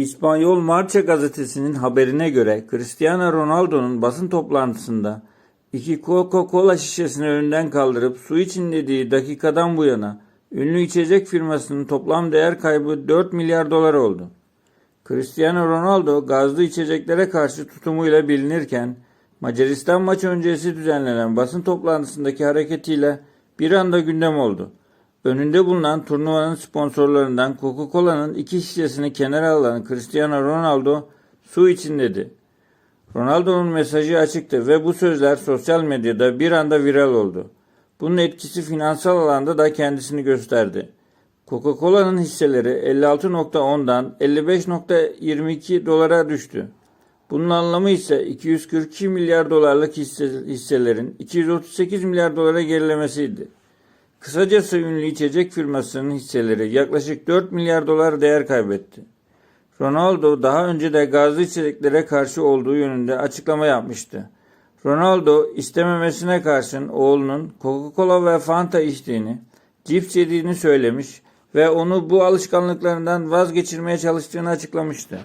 İspanyol Marca gazetesinin haberine göre Cristiano Ronaldo'nun basın toplantısında iki Coca-Cola şişesini önünden kaldırıp su için dediği dakikadan bu yana ünlü içecek firmasının toplam değer kaybı 4 milyar dolar oldu. Cristiano Ronaldo gazlı içeceklere karşı tutumuyla bilinirken Macaristan maçı öncesi düzenlenen basın toplantısındaki hareketiyle bir anda gündem oldu. Önünde bulunan turnuvanın sponsorlarından Coca-Cola'nın iki şişesini kenara alan Cristiano Ronaldo su için dedi. Ronaldo'nun mesajı açıktı ve bu sözler sosyal medyada bir anda viral oldu. Bunun etkisi finansal alanda da kendisini gösterdi. Coca-Cola'nın hisseleri 56.10'dan 55.22 dolara düştü. Bunun anlamı ise 242 milyar dolarlık hisse- hisselerin 238 milyar dolara gerilemesiydi. Kısacası ünlü içecek firmasının hisseleri yaklaşık 4 milyar dolar değer kaybetti. Ronaldo daha önce de gazlı içeceklere karşı olduğu yönünde açıklama yapmıştı. Ronaldo istememesine karşın oğlunun Coca-Cola ve Fanta içtiğini, cips yediğini söylemiş ve onu bu alışkanlıklarından vazgeçirmeye çalıştığını açıklamıştı.